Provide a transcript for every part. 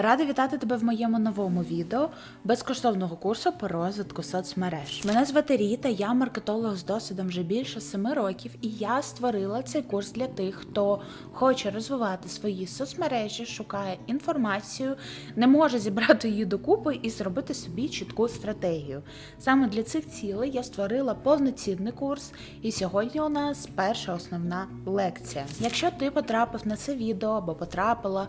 Рада вітати тебе в моєму новому відео безкоштовного курсу по розвитку соцмереж. Мене звати Ріта, я маркетолог з досвідом вже більше семи років, і я створила цей курс для тих, хто хоче розвивати свої соцмережі, шукає інформацію, не може зібрати її докупи і зробити собі чітку стратегію. Саме для цих цілей я створила повноцінний курс, і сьогодні у нас перша основна лекція. Якщо ти потрапив на це відео або потрапила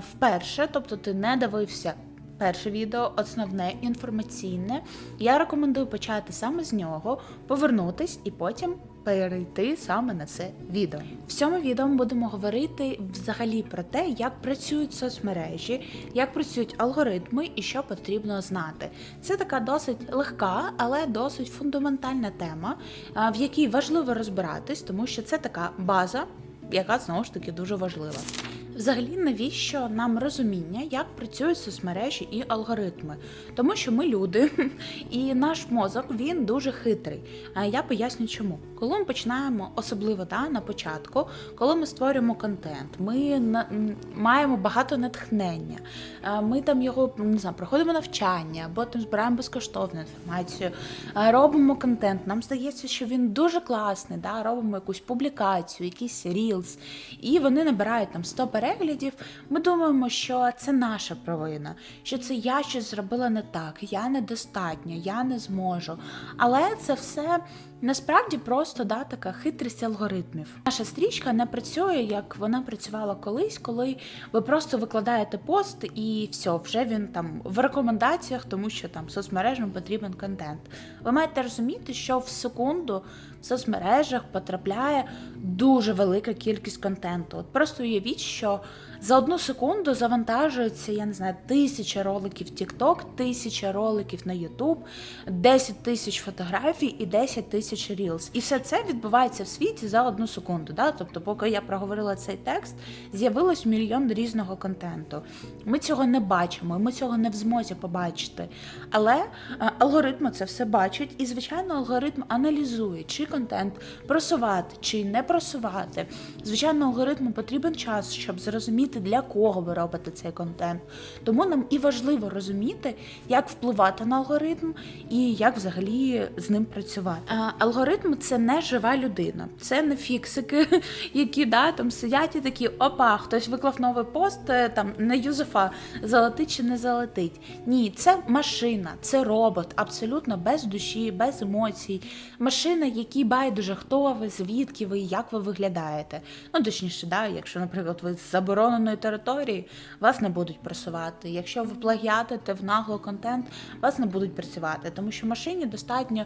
вперше, тобто ти не дивився. Перше відео, основне інформаційне. Я рекомендую почати саме з нього, повернутись і потім перейти саме на це відео. В цьому відео ми будемо говорити взагалі про те, як працюють соцмережі, як працюють алгоритми і що потрібно знати. Це така досить легка, але досить фундаментальна тема, в якій важливо розбиратись, тому що це така база, яка знову ж таки дуже важлива. Взагалі, навіщо нам розуміння, як працюють соцмережі і алгоритми? Тому що ми люди, і наш мозок він дуже хитрий. Я поясню, чому. Коли ми починаємо, особливо да, на початку, коли ми створюємо контент, ми маємо багато натхнення. Ми там його не знаю, проходимо навчання або там збираємо безкоштовну інформацію, робимо контент. Нам здається, що він дуже класний. Да? Робимо якусь публікацію, якийсь рілс, і вони набирають там 100 переглядів. Ми думаємо, що це наша провина, що це я щось зробила не так, я недостатня, я не зможу. Але це все насправді просто да, така хитрість алгоритмів. Наша стрічка не працює, як вона працювала колись, коли ви просто викладаєте пост і все, вже він там в рекомендаціях, тому що там соцмережам потрібен контент. Ви маєте розуміти, що в секунду соцмережах потрапляє дуже велика кількість контенту. От просто уявіть, що за одну секунду завантажується, я не знаю, тисяча роликів TikTok, тисяча роликів на YouTube, 10 тисяч фотографій і 10 тисяч Reels. І все це відбувається в світі за одну секунду. Да? Тобто, поки я проговорила цей текст, з'явилось мільйон різного контенту. Ми цього не бачимо, ми цього не в змозі побачити. Але е, алгоритми це все бачать, і, звичайно, алгоритм аналізує, чи контент просувати, чи не просувати. Звичайно, алгоритму потрібен час, щоб зрозуміти, для кого ви робите цей контент. Тому нам і важливо розуміти, як впливати на алгоритм і як взагалі з ним працювати. Алгоритм це не жива людина, це не фіксики, які да, там сидять і такі опа, хтось виклав новий пост е, там на Юзефа, залетить чи не залетить. Ні, це машина, це робот, абсолютно без душі, без емоцій. Машина, якій байдуже, хто ви, звідки ви, як ви виглядаєте. Ну, точніше, да, якщо, наприклад, ви з забороненої території, вас не будуть просувати. Якщо ви плагіатите в нагло контент, вас не будуть працювати, тому що машині достатньо,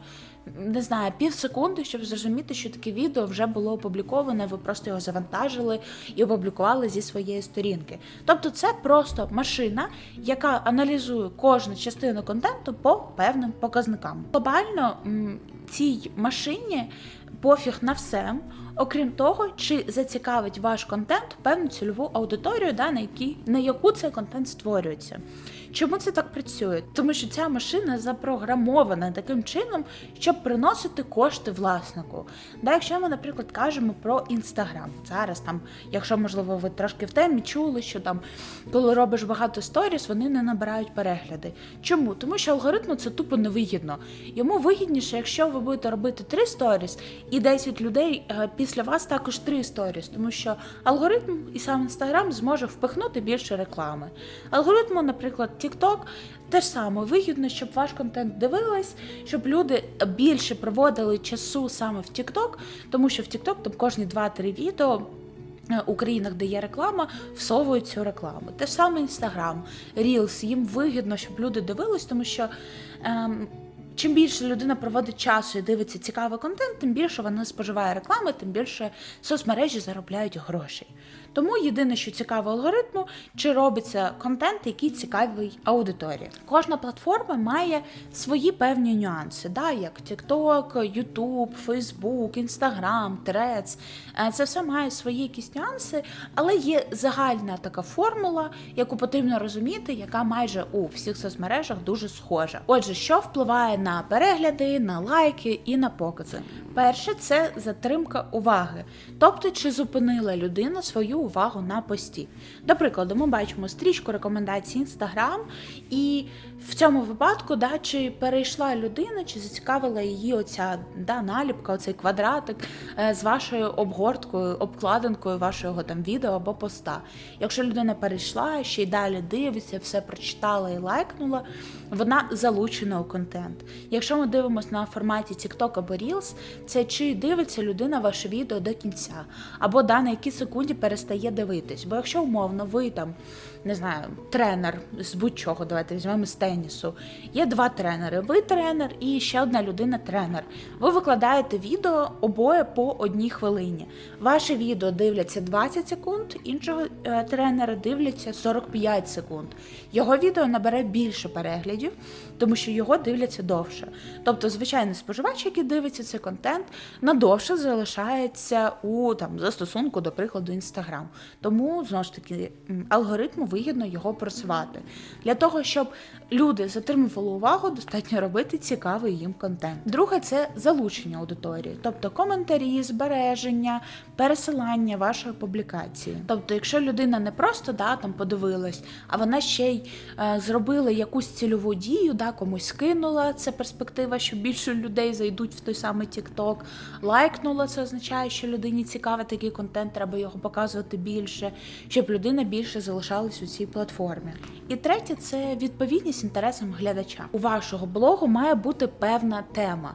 не знаю, пів секунди, щоб зрозуміти, що таке відео вже було опубліковане, ви просто його завантажили і опублікували зі своєї сторінки. Тобто, це просто машина, яка аналізує кожну частину контенту по певним показникам. Глобально цій машині пофіг на все. Окрім того, чи зацікавить ваш контент певну цільову аудиторію, да, на, які, на яку цей контент створюється. Чому це так працює? Тому що ця машина запрограмована таким чином, щоб приносити кошти власнику. Да, якщо ми, наприклад, кажемо про інстаграм, зараз там, якщо можливо ви трошки в темі чули, що там, коли робиш багато сторіс, вони не набирають перегляди. Чому? Тому що алгоритму це тупо невигідно. Йому вигідніше, якщо ви будете робити три сторіс, і 10 людей е, після вас також три сторіс, тому що алгоритм і сам інстаграм зможе впихнути більше реклами. Алгоритму, наприклад, TikTok те ж саме вигідно, щоб ваш контент дивились, щоб люди більше проводили часу саме в TikTok, тому що в TikTok там кожні 2-3 відео. е, У країнах, де є реклама, всовують цю рекламу. Те ж саме Інстаграм, Reels, їм вигідно, щоб люди дивились, тому що ем, чим більше людина проводить часу і дивиться цікавий контент, тим більше вона споживає реклами, тим більше соцмережі заробляють грошей. Тому єдине, що цікаво алгоритму, чи робиться контент, який цікавий аудиторії. Кожна платформа має свої певні нюанси, да, як TikTok, YouTube, Facebook, Instagram, Threads. Е, Це все має свої якісь нюанси, але є загальна така формула, яку потрібно розуміти, яка майже у всіх соцмережах дуже схожа. Отже, що впливає на на перегляди, на лайки і на покази. Перше це затримка уваги, тобто чи зупинила людина свою увагу на пості. До прикладу, ми бачимо стрічку рекомендацій Instagram, і в цьому випадку, да, чи перейшла людина, чи зацікавила її оця да, наліпка, оцей квадратик е, з вашою обгорткою, обкладинкою вашого там відео або поста. Якщо людина перейшла, ще й далі дивиться, все прочитала і лайкнула, вона залучена у контент. Якщо ми дивимося на форматі TikTok або Reels, це чи дивиться людина ваше відео до кінця, або да, на якій секунді перестає дивитись. Бо якщо умовно ви там не знаю, тренер з будь-чого, давайте візьмемо з тенісу. Є два тренери. Ви тренер і ще одна людина тренер. Ви викладаєте відео обоє по одній хвилині. Ваше відео дивляться 20 секунд, іншого е, тренера дивляться 45 секунд. Його відео набере більше переглядів, тому що його дивляться довше. Тобто, звичайний споживач, який дивиться цей контент, надовше залишається у там застосунку, до прикладу, Instagram. Тому знову ж таки алгоритму вигідно його просувати. Для того, щоб люди затримували увагу, достатньо робити цікавий їм контент. Друге це залучення аудиторії, тобто коментарі, збереження, пересилання вашої публікації. Тобто, якщо людина не просто да, там подивилась, а вона ще й е, зробила якусь цільову дію, да, комусь скинула, це перспектива, що більше людей зайдуть в той самий TikTok, лайкнула, це означає, що людині цікавий такий контент, треба його показувати більше, щоб людина більше залишалась у цій платформі. І третє це відповідність інтересам глядача. У вашого блогу має бути певна тема.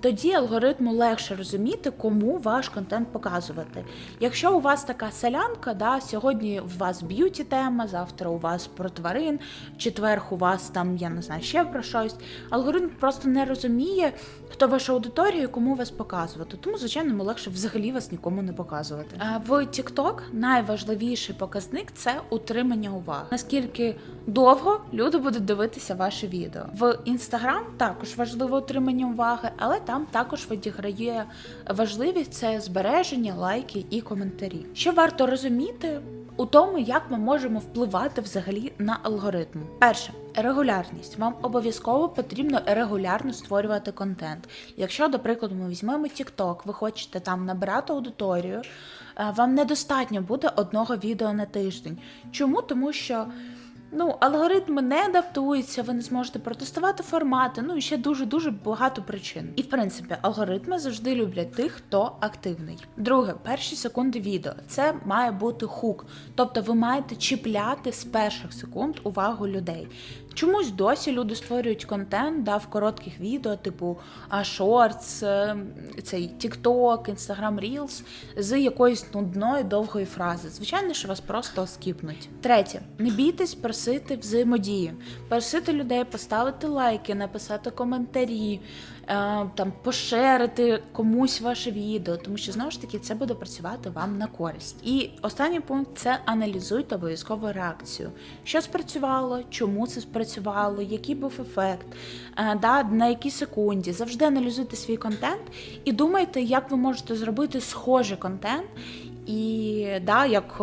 Тоді алгоритму легше розуміти, кому ваш контент показувати. Якщо у вас така селянка, да, сьогодні у вас б'юті тема, завтра у вас про тварин, четвер у вас там, я не знаю, ще про щось. Алгоритм просто не розуміє, хто ваша аудиторія і кому вас показувати. Тому, звичайно, ми легше взагалі вас нікому не показувати. В TikTok найважливіший показник це утримання уваги. Наскільки довго люди будуть дивитися ваше відео. В інстаграм? також важливо отримання уваги, але там також відіграє важливість це збереження, лайки і коментарі. Що варто розуміти у тому, як ми можемо впливати взагалі на алгоритм. Перше. Регулярність. Вам обов'язково потрібно регулярно створювати контент. Якщо, до прикладу, ми візьмемо TikTok, ви хочете там набирати аудиторію, е, вам недостатньо буде одного відео на тиждень. Чому? Тому що ну, алгоритми не адаптуються, ви не зможете протестувати формати, ну і ще дуже-дуже багато причин. І в принципі, алгоритми завжди люблять тих, хто активний. Друге, перші секунди відео. Це має бути хук. Тобто ви маєте чіпляти з перших секунд увагу людей. Чомусь досі люди створюють контент да, в коротких відео, типу Shorts, е, цей TikTok, Instagram Reels з якоюсь нудною довгої фрази. Звичайно, що вас просто скіпнуть. Третє, не бійтесь просити взаємодії, просити людей поставити лайки, написати коментарі, е, там пошерити комусь ваше відео, тому що знову ж таки це буде працювати вам на користь. І останній пункт це аналізуйте обов'язково реакцію. Що спрацювало, чому це спрацювало, який був ефект, е, да, на якій секунді. Завжди аналізуйте свій контент і думайте, як ви можете зробити схожий контент. І да, як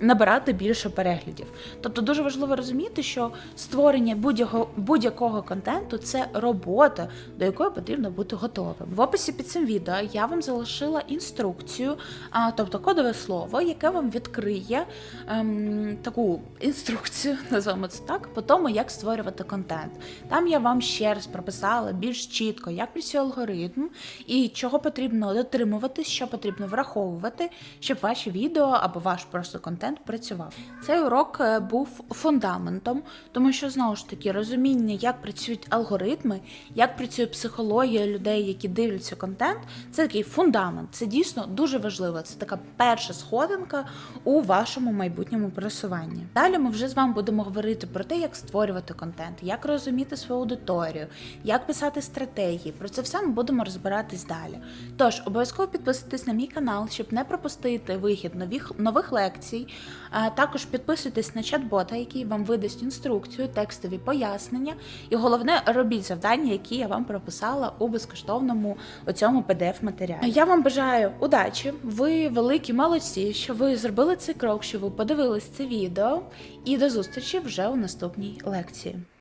набирати більше переглядів. Тобто дуже важливо розуміти, що створення будь-якого будь-якого контенту це робота, до якої потрібно бути готовим. В описі під цим відео я вам залишила інструкцію, а, тобто кодове слово, яке вам відкриє ем, таку інструкцію, називаємо це так, по тому, як створювати контент. Там я вам ще раз прописала більш чітко, як працює алгоритм і чого потрібно дотримуватись, що потрібно враховувати, щоб ваші відео або ваш просто контент працював. Цей урок е, був фундаментом, тому що знову ж таки розуміння, як працюють алгоритми, як працює психологія людей, які дивляться контент, це такий фундамент. Це дійсно дуже важливо. Це така перша сходинка у вашому майбутньому просуванні. Далі ми вже з вами будемо говорити про те, як створювати контент, як розуміти свою аудиторію, як писати стратегії. Про це все ми будемо розбиратись далі. Тож обов'язково підписуйтесь на мій канал, щоб не пропустити вихід нових нових лекцій. Також підписуйтесь на чат-бота, який вам видасть інструкцію, текстові пояснення. І головне, робіть завдання, які я вам прописала у безкоштовному оцьому pdf матеріалі. Я вам бажаю удачі. Ви великі молодці, що ви зробили цей крок, що ви подивились це відео. І до зустрічі вже у наступній лекції.